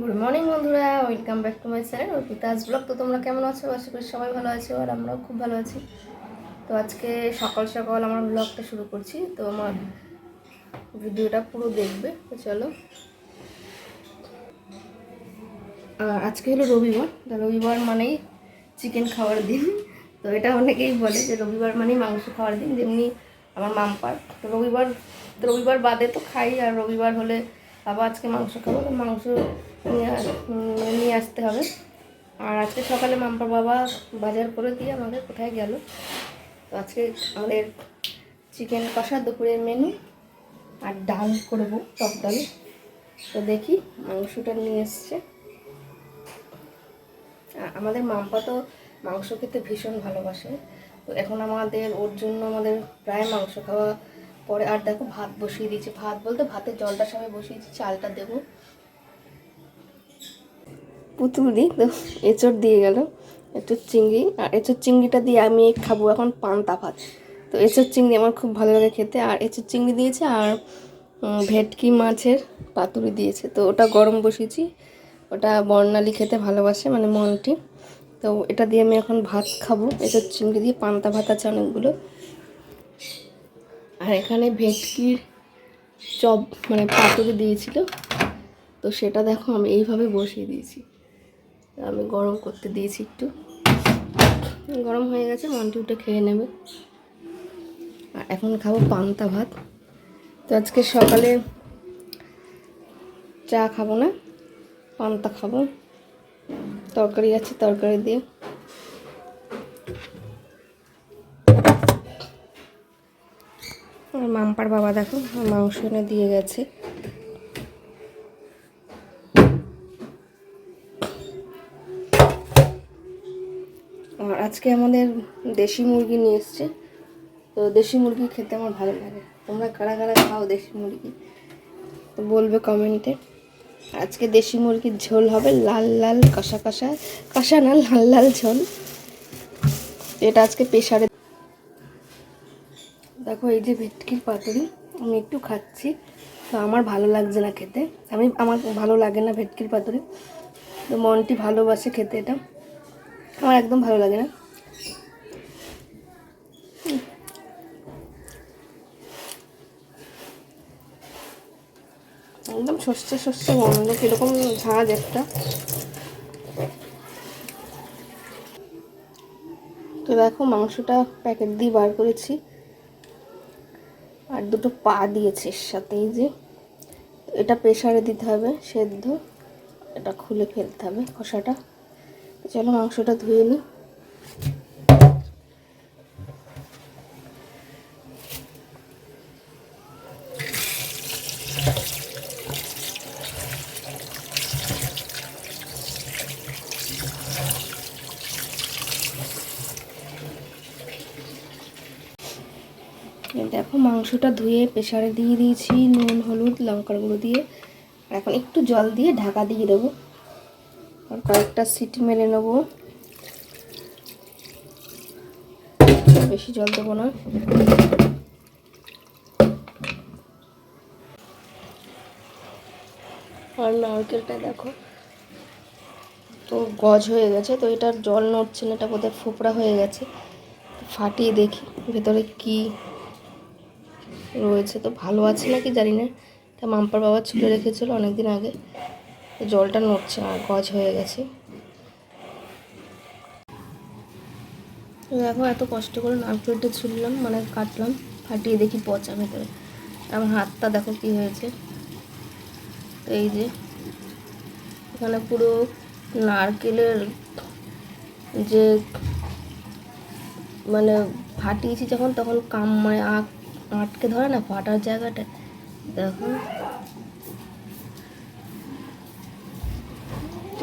Good morning বন্ধুরা, welcome back to my channel Arpita's blog. তো তোমরা কেমন আছো? আশা করি সবাই ভালো আছো আর আমরাও খুব ভালো আছি। তো আজকে সকাল সকাল আমার ব্লগটা শুরু করছি, তো আমার ভিডিওটা পুরো দেখবে, তো চলো। আজকে হলো রবিবার, তো রবিবার মানেই চিকেন খাওয়ার দিন। তো এটা অনেকেই বলে যে রবিবার মানেই মাংস খাওয়ার দিন, যেমনি আমার মামপার। তো রবিবার তো রবিবার বাদে তো খাই, আর রবিবার হলে আবার আজকে মাংস খাব, তো মাংস নিয়ে আস- নিয়ে আসতে হবে। আর আজকে সকালে মাম্পার বাবা বাজার করে দিয়ে আমাদের কোথায় গেল? তো আজকে আমাদের চিকেন কষা, দুপুরের মেনু আর ডাল করব টক ডাল। তো দেখি মাংসটা নিয়ে এসছে। আমাদের মাম্পা তো মাংস খেতে ভীষণ ভালোবাসে। তো এখন আমাদের ওর জন্য আমাদের প্রায় মাংস খাওয়া পরে আর দেখো ভাত বসিয়ে দিয়েছি। ভাত বলতে ভাতের জলটা সবাই বসিয়েছি চালটা দেবো। পুতুল, তো এঁচড় দিয়ে গেল, এঁচড় চিংড়ি। আর এঁচড় চিংড়িটা দিয়ে আমি খাব এখন পান্তা ভাত। তো এঁচড় চিংড়ি আমার খুব ভালো লাগে খেতে। আর এঁচড় চিংড়ি দিয়েছে আর ভেটকি মাছের পাতুরি দিয়েছে। তো ওটা গরম বসিয়েছি। ওটা বর্ণালী খেতে ভালোবাসে মানে মনটি। তো এটা দিয়ে আমি এখন ভাত খাব। এঁচড় চিংড়ি দিয়ে পান্তা ভাত আছে অনেকগুলো। আর এখানে ভেটকির চপ মানে পাতুরি দিয়েছিল। তো সেটা দেখো আমি এইভাবে বসিয়ে দিয়েছি। আমি গরম করতে দিয়েছি একটু। গরম হয়ে গেছে, মন্টি উঠে খেয়ে নেবে। আর এখন খাব পান্তা ভাত। তো আজকে সকালে চা খাব না, পান্তা খাব। তরকারি আছে, তরকারি দিয়ে। আর বাবা দেখো, মাংস এনে দিয়ে গেছে। আর আজকে আমাদের দেশি মুরগি নিয়ে এসছে। তো দেশি মুরগি খেতে আমার ভালো লাগে। তোমরা কারা কারা খাও দেশি মুরগি? তো বলবে কমেন্টে। আজকে দেশি মুরগির ঝোল হবে লাল লাল কষা কষা কষা না, লাল লাল ঝোল। এটা আজকে প্রেশারে দেখো, এই যে ভেটকির পাতুরি, আমি একটু খাচ্ছি। তো আমার ভালো লাগছে না খেতে। আমি, আমার ভালো লাগে না ভেটকির পাতুরি। তো মনটি ভালোবাসে খেতে এটা। আমার একদম ভালো লাগে না। একদম সর্ষে সর্ষে গন্ধ, কীরকম ঝাঁজ একটা। তো দেখো, মাংসটা প্যাকেট দিয়ে বার করেছি। আর দুটো পা দিয়েছে এর সাথে, এই যে। এটা প্রেশারে দিতে হবে সেদ্ধ। এটা খুলে ফেলতে হবে কষাটা। চলো মাংসটা ধুয়ে নিই এই দেখো, মাংসটা ধুয়ে প্রেশারে দিয়ে দিয়েছি, নুন, হলুদ, লঙ্কার গুঁড়ো দিয়ে। আর এখন একটু জল দিয়ে ঢাকা দিয়ে দেবো। আর কয়েকটা সিটি মেরে নেব। বেশি জল দেবো না। আর নারকেলটা দেখো, তো গজ হয়ে গেছে, তো এটার জল নড়ছে না, এটা বোধহয় ফোপড়া হয়ে গেছে। ফাটিয়ে দেখি, ভেতরে কি রয়েছে তো ভালো আছে নাকি জানি না। তা মাম্পার বাবা ছুলে রেখেছিল অনেকদিন আগে। জলটা নড়ছে, আর গজ হয়ে গেছে। দেখো, এত কষ্ট করে নারকেলটা ছুললাম মানে কাটলাম, ফাটিয়ে দেখি পচা ভেতরে। আমার হাতটা দেখো কি হয়েছে। তো এই যে, এখানে পুরো নারকেলের যে মানে ফাটিয়েছি যখন, তখন কাম মানে আঁক আটকে ধরে না ফাটার জায়গাটা দেখো।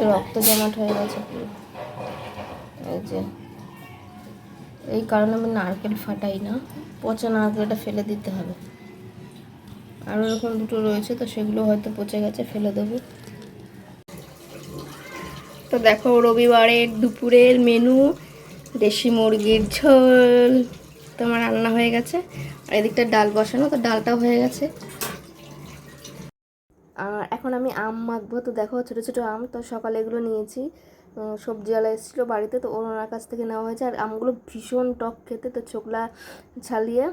রক্ত জমাট হয়ে গেছে এই যে। এই কারণে আমি নারকেল ফাটাই না। পচা নারকেলটা ফেলে দিতে হবে। আরও এরকম দুটো রয়েছে, তো সেগুলো হয়তো পচে গেছে, ফেলে দেবো। তো দেখো, রবিবারের দুপুরের মেনু দেশি মুরগির ঝোল। তোমার রান্না হয়ে গেছে। আর এদিকটা ডাল বসানো, তো ডালটাও হয়ে গেছে। আর এখন আমি আম মাখবো। তো দেখো, ছোটো ছোটো আম, তো সকালে এগুলো নিয়েছি। সবজিওয়ালা এসেছিল বাড়িতে, তো ওনার কাছ থেকে নেওয়া হয়েছে। আর আমগুলো ভীষণ টক খেতে, তো ছোকলা ছালিয়ে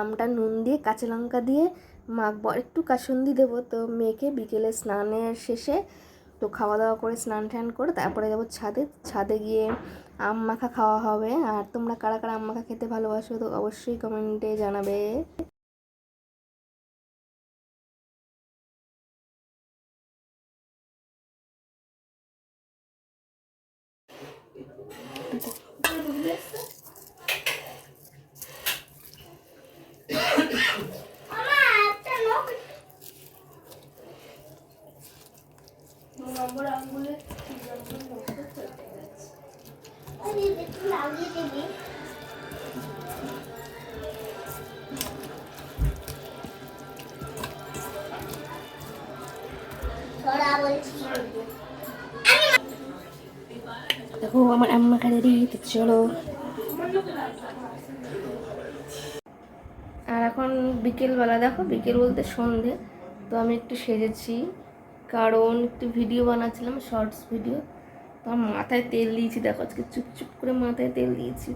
আমটা নুন দিয়ে, কাঁচা লঙ্কা দিয়ে মাখবো। আর একটু কাসুন্দি দেবো, তো মেখে বিকেলে স্নানের শেষে তো খাওয়া দাওয়া করে স্নান টান করে তারপরে যাব ছাদে। ছাদে গিয়ে আম মাখা খাওয়া হবে। আর তোমরা কারা কারা আম মাখা খেতে ভালোবাসো, তো অবশ্যই কমেন্টে জানাবে। দেখো, আমার আম্মা খালি রেডি তো চলো। আর এখন বিকেলবেলা, দেখো, বিকেল বলতে সন্ধে, তো আমি একটু সেজেছি, কারণ একটু ভিডিও বানাচ্ছিলাম শর্টস ভিডিও আমার মাথায় তেল দিয়েছি, দেখো আজকে চুপচুপ করে মাথায় তেল দিয়েছি।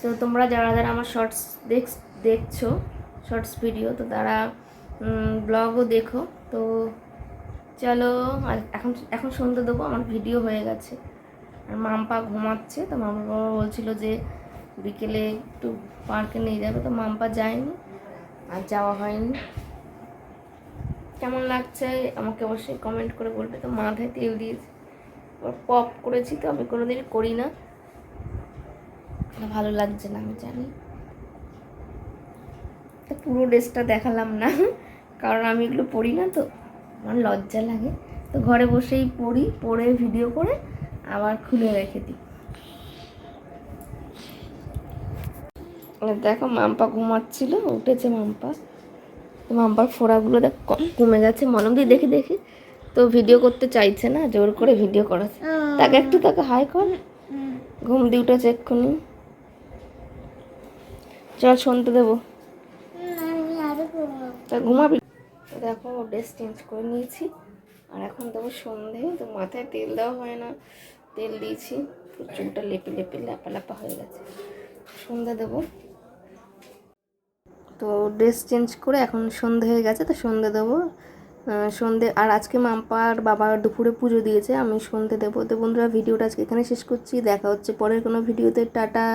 তো তোমরা যারা যারা আমার শর্টস দেখ দেখছ শর্টস ভিডিও তো তারা ব্লগও দেখো। তো চলো এখন এখন সন্ধ্যে দেবো, আমার ভিডিও হয়ে গেছে। আর মাম্পা ঘুমাচ্ছে, তো মাম্পা বাবা বলছিল যে বিকেলে একটু পার্কে নিয়ে যাবে, তো মাম্পা যায়নি, আর যাওয়া হয়নি। কেমন লাগছে? আমাকে অবশ্যই কমেন্ট করে বলবে। তো মাথায় তেল দিয়েছি। পপ করেছি তো, আমি কোনোদিন করি না। ভালো লাগছে না, আমি জানি। তো পুরো ড্রেসটা দেখালাম না, কারণ আমি এগুলো পড়ি না তো। আমার লজ্জা লাগে। তো ঘরে বসেই পড়ি পড়ে ভিডিও করে, আবার খুলে রেখে দিই। দেখো, মাম্পা ঘুমাচ্ছিল, উঠেছে মাম্পা। তো মাম্পার ফোড়াগুলো দেখ কমে গেছে মলম দিয়ে দেখে দেখে। তো ভিডিও করতে চাইছে না, জোর করে ভিডিও করাচ্ছে। তাকে একটু তাকে হাই কর। ঘুম দিয়ে উঠেছে এক্ষুনি। চল, শুনতে দেবো। তা ঘুমাবি? তো দেখো ড্রেস চেঞ্জ করে নিয়েছি। আর এখন দেবো সন্ধে, তো মাথায় তেল দেওয়া হয় না। তেল দিয়েছি চুলটা লেপে লেপে ল্যাপা ল্যাপা হয়ে গেছে। সন্ধে দেবো। তো ড্রেস চেঞ্জ করে এখন সন্ধে হয়ে গেছে, তো সন্ধে দেবো। সন্ধে, আর আজকে মাম্পার বাবা দুপুরে পুজো দিয়েছে, আমি সন্ধে দেবো। তো বন্ধুরা, ভিডিওটা আজকে এখানে শেষ করছি। দেখা হচ্ছে পরের কোনো ভিডিওতে। টাটা!